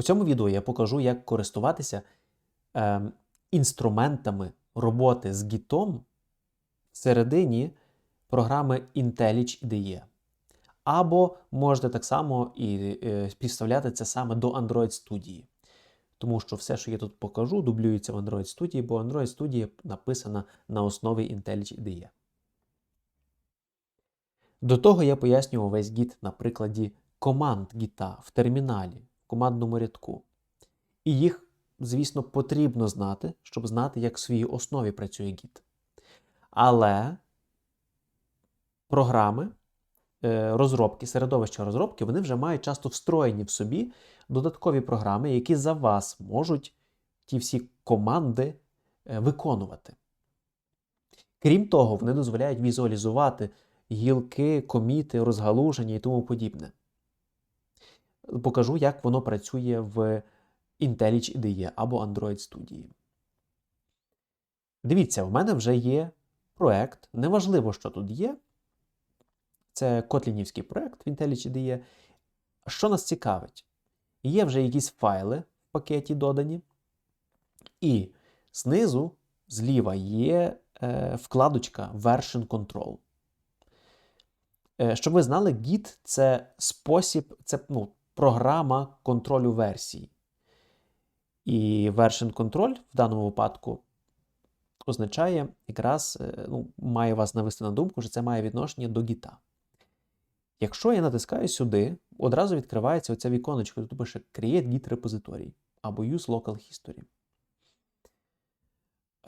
У цьому відео я покажу, як користуватися е, інструментами роботи з Git всередині програми IntelliJ IDE. Або можете так само і е, підставляти це саме до Android Studio. Тому що все, що я тут покажу, дублюється в Android Studio, бо Android Studio написана на основі IntelliJ IDE. До того я пояснював весь Git на прикладі команд Git в терміналі, командному рядку. І їх, звісно, потрібно знати, щоб знати, як в своїй основі працює Git. Але програми, е, розробки, середовища розробки, вони вже мають часто встроєні в собі додаткові програми, які за вас можуть ті всі команди е, виконувати. Крім того, вони дозволяють візуалізувати гілки, коміти, розгалуження і тому подібне. Покажу, як воно працює в IntelliJ IDE або Android Studio. Дивіться, в мене вже є проект. Неважливо, що тут є. Це котлінівський проект в IntelliJ IDE. Що нас цікавить? Є вже якісь файли в пакеті додані, і знизу, зліва, є е, вкладочка Version Control. Е, щоб ви знали, Git це спосіб, це ну, програма контролю версій. І version control в даному випадку означає, якраз е, ну, має вас навести на думку, що це має відношення до гіта. Якщо я натискаю сюди, одразу відкривається оця віконечко, тут пише Create Git Repository або Use Local History.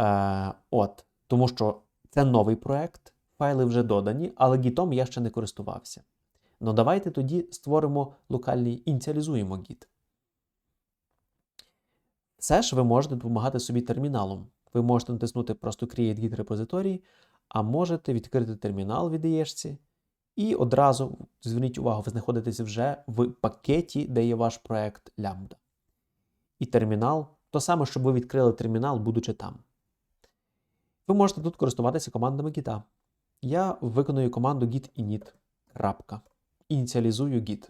Е, От, Тому що це новий проект, файли вже додані, але гітом я ще не користувався. Ну давайте тоді створимо локальний, ініціалізуємо Git. Все ж ви можете допомагати собі терміналом. Ви можете натиснути просто Create Git Repository, а можете відкрити термінал в IDE і одразу, зверніть увагу, ви знаходитесь вже в пакеті, де є ваш проект Lambda. І термінал то саме, щоб ви відкрили термінал, будучи там. Ви можете тут користуватися командами Git. Я виконую команду git init. Ініціалізую Git.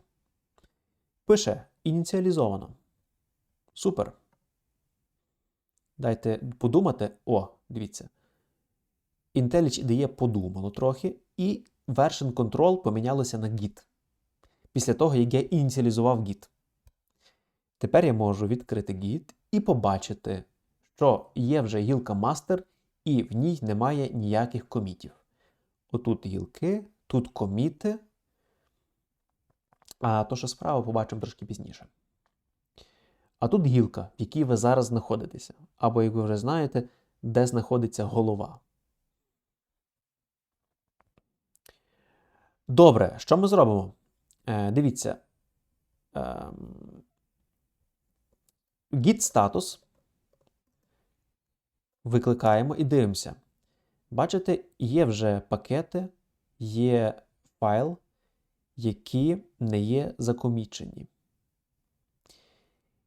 Пише ініціалізовано. Супер. Дайте подумати. О, дивіться. IntelliJ IDE подумало трохи, і version control помінялося на Git. Після того, як я ініціалізував Git. Тепер я можу відкрити Git і побачити, що є вже гілка master, і в ній немає ніяких комітів. Отут гілки, тут коміти. А то, що справа, побачимо трошки пізніше. А тут гілка, в якій ви зараз знаходитеся. Або, як ви вже знаєте, де знаходиться голова. Добре, що ми зробимо? Е, Дивіться. Git статус. Викликаємо і дивимося. Бачите, є вже пакети, є файл, які не є закомічені.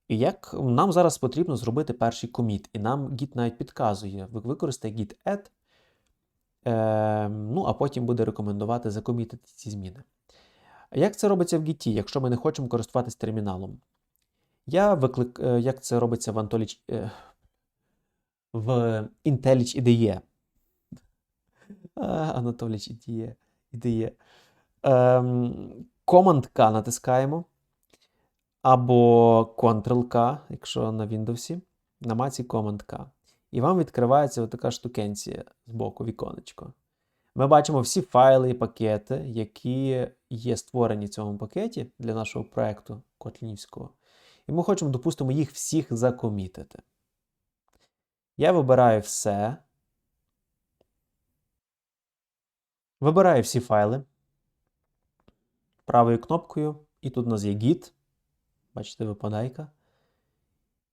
І як нам зараз потрібно зробити перший коміт, і нам Git навіть підказує, використай git add, е, ну, а потім буде рекомендувати закомітити ці зміни. Як це робиться в Git, якщо ми не хочемо користуватися терміналом? Я виклик, е, Як це робиться в IntelliJ, е, в IntelliJ IDE? Анатоліч ідеє. Ем, Command-K натискаємо. Або Ctrl-K, якщо на Windows, на маці Command-K. І вам відкривається така штукенція з боку віконечко. Ми бачимо всі файли і пакети, які є створені в цьому пакеті для нашого проєкту Котлінівського. І ми хочемо, допустимо, їх всіх закомітити. Я вибираю все. Вибираю всі файли правою кнопкою, і тут у нас є Git. Бачите, випадайка.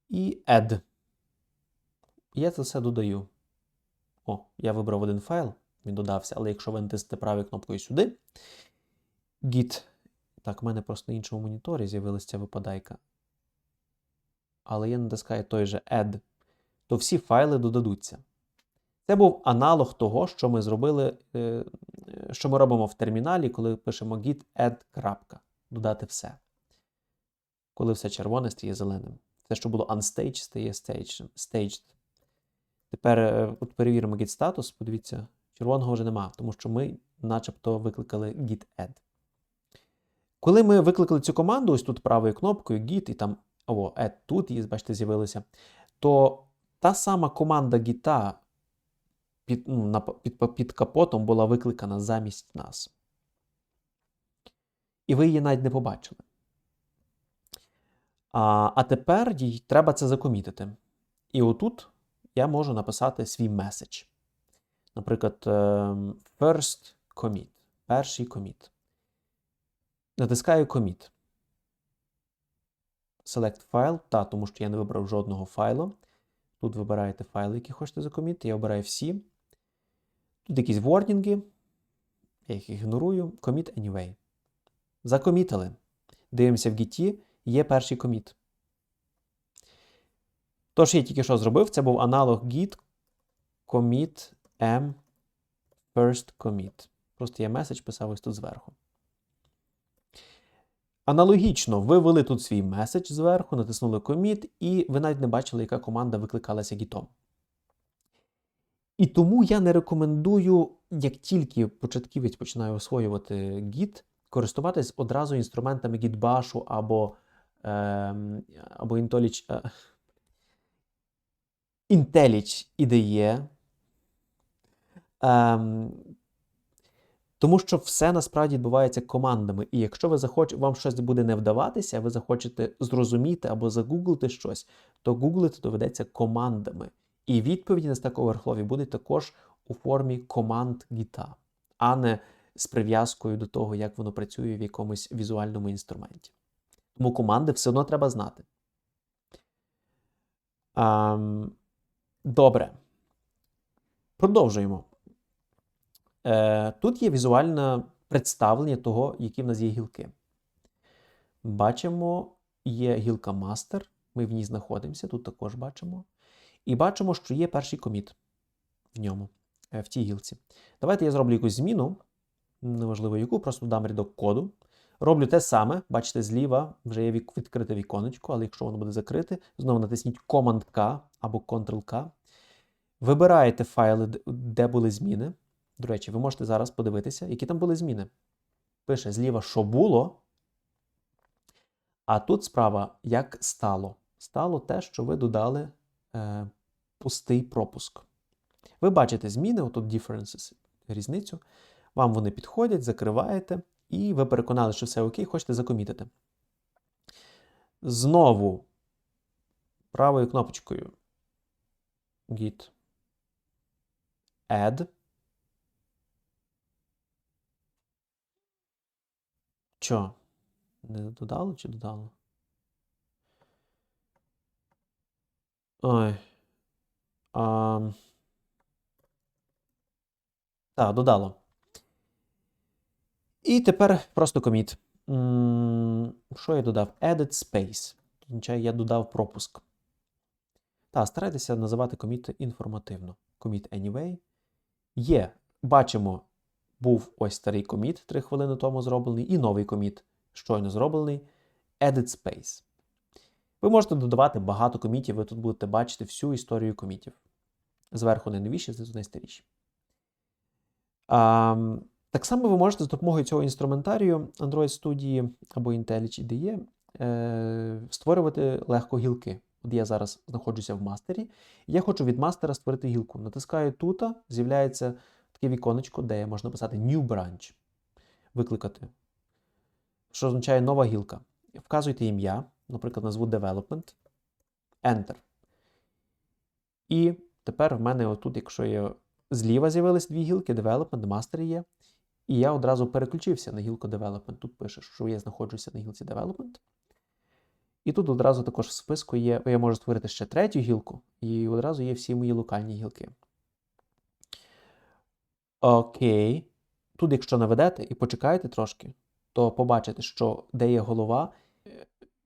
І Add. Я це все додаю. О, я вибрав один файл, він додався, але якщо ви натиснете правою кнопкою сюди, Git. Так, в мене просто на іншому моніторі з'явилася випадайка. Але я натискаю той же Add, то всі файли додадуться. Це був аналог того, що ми зробили, е, що ми робимо в терміналі, коли пишемо git add. Додати все. коли все червоне стає зеленим. Те, що було unstaged, стає staged. Тепер е, от перевіримо git статус. Подивіться, червоного вже нема, тому що ми начебто викликали git add. Коли ми викликали цю команду, ось тут правою кнопкою git і там о, add тут, і, бачите, з'явилося, то та сама команда Git під, ну, на, під, під капотом була викликана замість нас. І ви її навіть не побачили. А, а тепер їй треба це закомітити. І отут я можу написати свій меседж. Наприклад, ем, first commit. Перший commit. Натискаю commit. Select file. Та, тому що я не вибрав жодного файлу. Тут вибираєте файли, які хочете закомітити. Я обираю всі. Тут якісь вордінги. Я їх ігнорую. Commit anyway. Закомітили. Дивимося в Git, є перший коміт. То, що я тільки що зробив, це був аналог git commit m first commit. Просто я меседж писав ось тут зверху. Аналогічно, ви ввели тут свій меседж зверху, натиснули commit, і ви навіть не бачили, яка команда викликалася гітом. І тому я не рекомендую, як тільки початківець починає освоювати Git, користуватись одразу інструментами Gitbash або е, або IntelliJ, е, IntelliJ IDE. Е, тому що все насправді відбувається командами. І якщо ви захоч... вам щось буде не вдаватися, ви захочете зрозуміти або загуглити щось, то гуглити доведеться командами. І відповіді на Stack Overflow будуть також у формі команд гіта, а не з прив'язкою до того, як воно працює в якомусь візуальному інструменті. Тому команди все одно треба знати. Um, добре. Продовжуємо. Е, Тут є візуальне представлення того, які в нас є гілки. Бачимо, є гілка мастер. Ми в ній знаходимося, тут також бачимо. І бачимо, що є перший коміт в ньому, е, в тій гілці. Давайте я зроблю якусь зміну, неважливо яку, просто дам рядок коду. Роблю те саме, бачите, зліва вже є відкрите віконечко, але якщо воно буде закрите, знову натисніть Command-K або Ctrl-K. Вибираєте файли, де були зміни. До речі, ви можете зараз подивитися, які там були зміни. Пише зліва, що було. А тут справа, як стало. Стало те, що ви додали е, пустий пропуск. Ви бачите зміни, отут differences, різницю. Вам вони підходять, закриваєте, і ви переконали, що все окей, хочете закомітити. Знову правою кнопочкою Git Add. Що? Не додало чи додало? Ой. А... Так, додало. І тепер просто коміт. Що я додав? Added space. Означає, я додав пропуск. Так, старайтеся називати коміти інформативно. Commit anyway. Є. Бачимо, був ось старий коміт 3 хвилини тому зроблений, і новий коміт щойно зроблений. Edit space. Ви можете додавати багато комітів, ви тут будете бачити всю історію комітів. Зверху найновіші, знизу найстаріші. А, так само ви можете з допомогою цього інструментарію Android Studio або IntelliJ IDE е, створювати легко гілки. От я зараз знаходжуся в мастері, я хочу від мастера створити гілку. Натискаю тут, з'являється таке віконечко, де можна писати New Branch. Викликати. Що означає нова гілка. Вказуйте ім'я, наприклад, назву Development. Enter. І тепер в мене отут, якщо є зліва з'явились дві гілки, Development, Master є. І я одразу переключився на гілку Development. Тут пише, що я знаходжуся на гілці Development. І тут одразу також в списку є, я можу створити ще третю гілку, і одразу є всі мої локальні гілки. Окей. Тут, якщо наведете і почекаєте трошки, то побачите, що де є голова,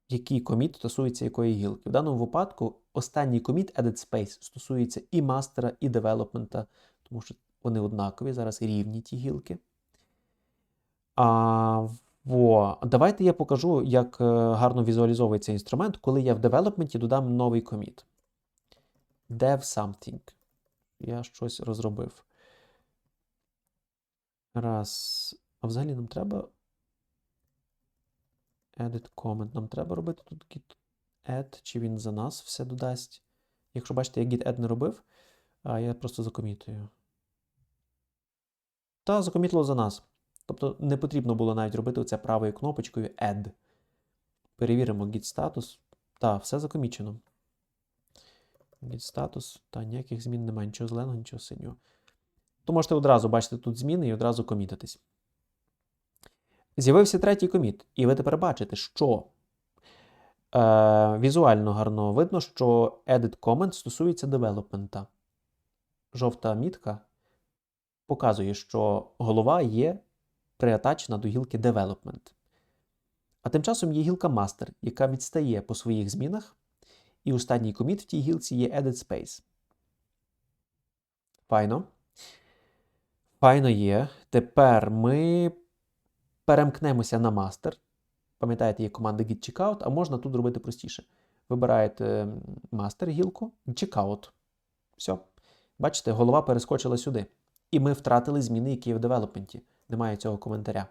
який коміт стосується якої гілки. В даному випадку останній коміт Edit Space стосується і мастера, і девелопмента, тому що вони однакові, зараз рівні ті гілки. А Во, давайте я покажу, як е, гарно візуалізовується інструмент, коли я в девелопменті додам новий коміт. Dev something. Я щось розробив. Раз. А взагалі нам треба. Edit comment. Нам треба робити тут git add, чи він за нас все додасть. Якщо бачите, я git add не робив, а я просто закомітую. Та закомітило за нас. Тобто не потрібно було навіть робити оце правою кнопочкою Add. Перевіримо git статус. Та, все закомічено. Git статус. Та, ніяких змін немає, нічого зеленого, нічого синього. То можете одразу бачити тут зміни і одразу комітитись. З'явився третій коміт, і ви тепер бачите, що е, візуально гарно видно, що edit comment стосується девелопмента. Жовта мітка показує, що голова є приатачена до гілки Development. А тим часом є гілка Master, яка відстає по своїх змінах, і останній коміт в тій гілці є Edit Space. Файно. Файно є. Тепер ми перемкнемося на Master. Пам'ятаєте, є команда git checkout, а можна тут робити простіше. Вибираєте Master гілку, checkout. Все. Бачите, голова перескочила сюди. І ми втратили зміни, які є в девелопменті. Немає цього коментаря.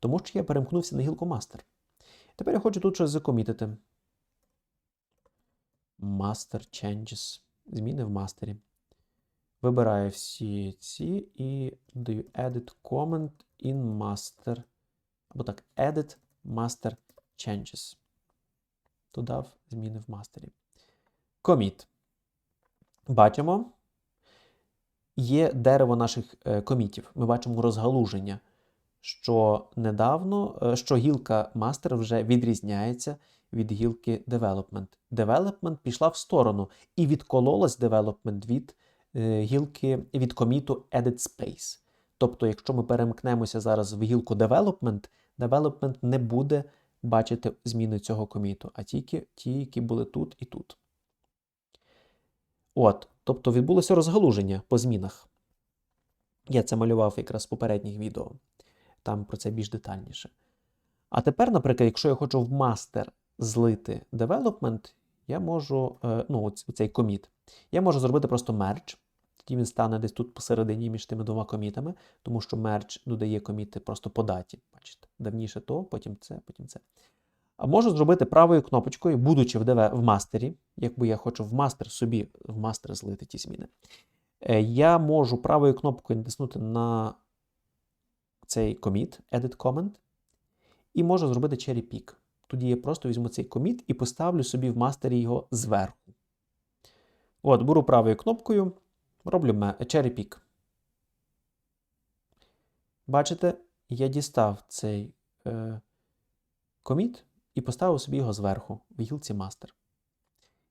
Тому що я перемкнувся на гілку Master. Тепер я хочу тут щось закомітити. Master Changes. Зміни в мастері. Вибираю всі ці і даю Edit Comment in Master. Або так, Edit Master Changes. Додав зміни в мастері. Commit. Бачимо є дерево наших е, комітів. Ми бачимо розгалуження, що недавно, е, що гілка мастер вже відрізняється від гілки Development. Development пішла в сторону і відкололась Development від гілки від коміту Edit Space. Тобто, якщо ми перемкнемося зараз в гілку Development, Development не буде бачити зміни цього коміту, а тільки ті, які були тут і тут. От, Тобто відбулося розгалуження по змінах. Я це малював якраз в попередніх відео, там про це більш детальніше. А тепер, наприклад, якщо я хочу в мастер злити development, я можу, е, ну, цей коміт, я можу зробити просто merge, тоді він стане десь тут посередині між тими двома комітами, тому що merge додає коміти просто по даті. Бачите, давніше то, потім це, потім це. А можу зробити правою кнопочкою, будучи в DV в мастері, якби я хочу в мастер собі в мастер злити ті зміни. Е, я можу правою кнопкою натиснути на цей коміт, Edit Comment, і можу зробити Cherry Pick. Тоді я просто візьму цей коміт і поставлю собі в мастері його зверху. От, беру правою кнопкою, роблю Cherry Pick. Бачите, я дістав цей е, коміт і поставив собі його зверху в гілці Master.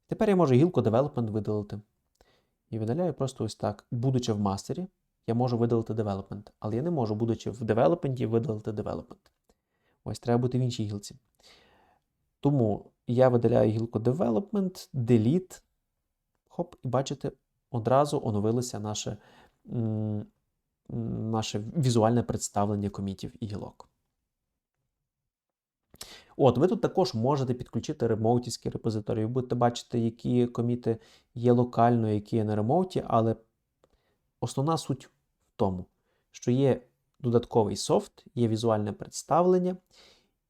Тепер я можу гілку Development видалити. І видаляю просто ось так. Будучи в мастері, я можу видалити Development, але я не можу, будучи в Development, видалити Development. Ось треба бути в іншій гілці. Тому я видаляю гілку Development, Delete. Хоп, і бачите, одразу оновилося наше, наше візуальне представлення комітів і гілок. От, ви тут також можете підключити ремоутівські репозиторії. Ви будете бачити, які коміти є локально, які є на ремоуті, але основна суть в тому, що є додатковий софт, є візуальне представлення.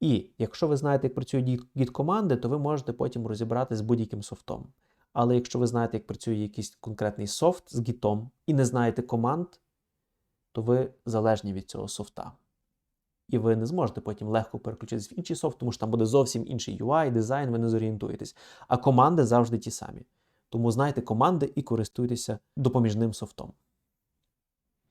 І якщо ви знаєте, як працюють гід-команди, то ви можете потім розібратися з будь-яким софтом. Але якщо ви знаєте, як працює якийсь конкретний софт з гітом і не знаєте команд, то ви залежні від цього софта і ви не зможете потім легко переключитись в інший софт, тому що там буде зовсім інший UI, дизайн, ви не зорієнтуєтесь. А команди завжди ті самі. Тому знайте команди і користуйтеся допоміжним софтом.